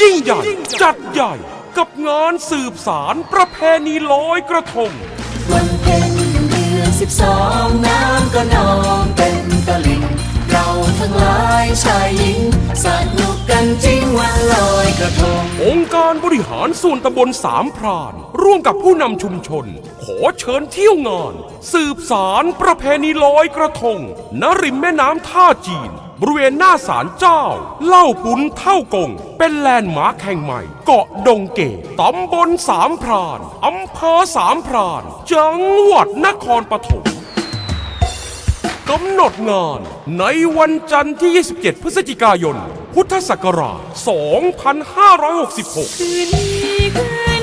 ยิ่งใหญ่จัดใหญ่กับงานสืบสารประเพณีลอยกระทง วันเพ็ญเดือนสิบสองน้ำก็นองเป็นตะลิ่งเราทั้งหลายชายหญิงสนุกกันจริงวันลอยกระทง องค์การบริหารส่วนตำบลสามพราน ร่วมกับผู้นำชุมชน ขอเชิญเที่ยวงาน สืบสารประเพณีลอยกระทงณริมแม่น้ำท่าจีน บริเวณหน้าศาลเจ้า เล่าปุนเท่ากง เป็นแลนด์มาร์คแห่งใหม่ เกาะดงเกตตำบลสามพรานอำเภอสามพราน จังหวัดนครปฐมกำหนดงานในวันจันทร์ที่ 27 พฤศจิกายน พุทธศักราช 2566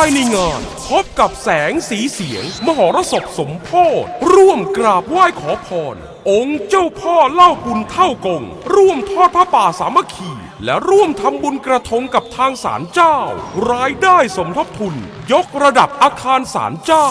ายในงาน พบกับแสงสีเสียง มหรสพสมโพธร่วมกราบไหว้ขอพร องค์เจ้าพ่อเล่าบุญเท่ากง ร่วมทอดพระป่าสามัคคี และร่วมทำบุญกระทงกับทางศาลเจ้า รายได้สมทบทุน ยกระดับอาคารศาลเจ้า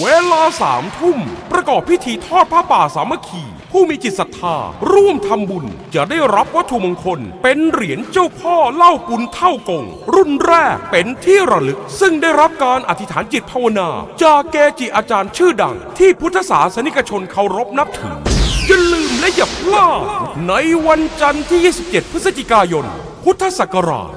เวลาสามทุ่ม ประกอบพิธีทอดพระป่าสามัคคี ผู้มีจิตศรัทธา ร่วมทำบุญ จะได้รับวัตถุมงคล เป็นเหรียญเจ้าพ่อเล่าปุนเท่ากง รุ่นแรกเป็นที่ระลึก ซึ่งได้รับการอธิษฐานจิตภาวนา จากเกจิอาจารย์ชื่อดัง ที่พุทธศาสนิกชนเคารพนับถือ อย่าลืมและอย่าพลาดในวันจันทร์ที่ 27 พฤศจิกายน พุทธศักราช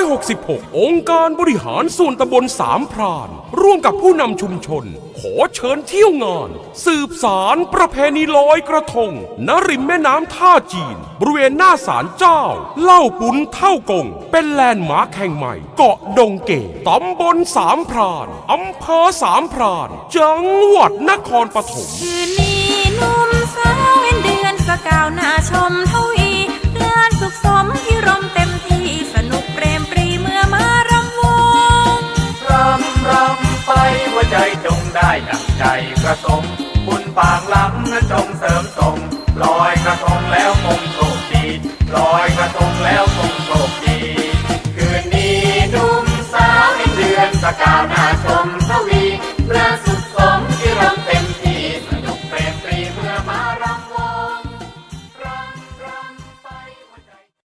2566 องค์การบริหารส่วนตำบลสามพราน ร่วมกับผู้นำชุมชน ขอเชิญเที่ยวงาน สืบสารประเพณีลอยกระทงณริมแม่น้ำท่าจีน บริเวณหน้าศาลเจ้า เล่าปุนเท่ากง เป็นแลนด์มาร์คแห่งใหม่ เกาะดงเกตตำบลสามพรานอำเภอสามพราน จังหวัดนครปฐมาวหน้าชมเทวีเลือนสุขสมที่รมเต็มที่สนุกเปรมปรีเมื่อมารำวงรำรำไปหัวใจจงได้ดังใจกระสมบุญปากลังนั้นจงเสริมส่งลอยกระทงแล้วคงโชคดีลอยกระทงแล้วคงโชคดี คืนนี้หนุ่มสาวเห็นเดือนสกาวหน้า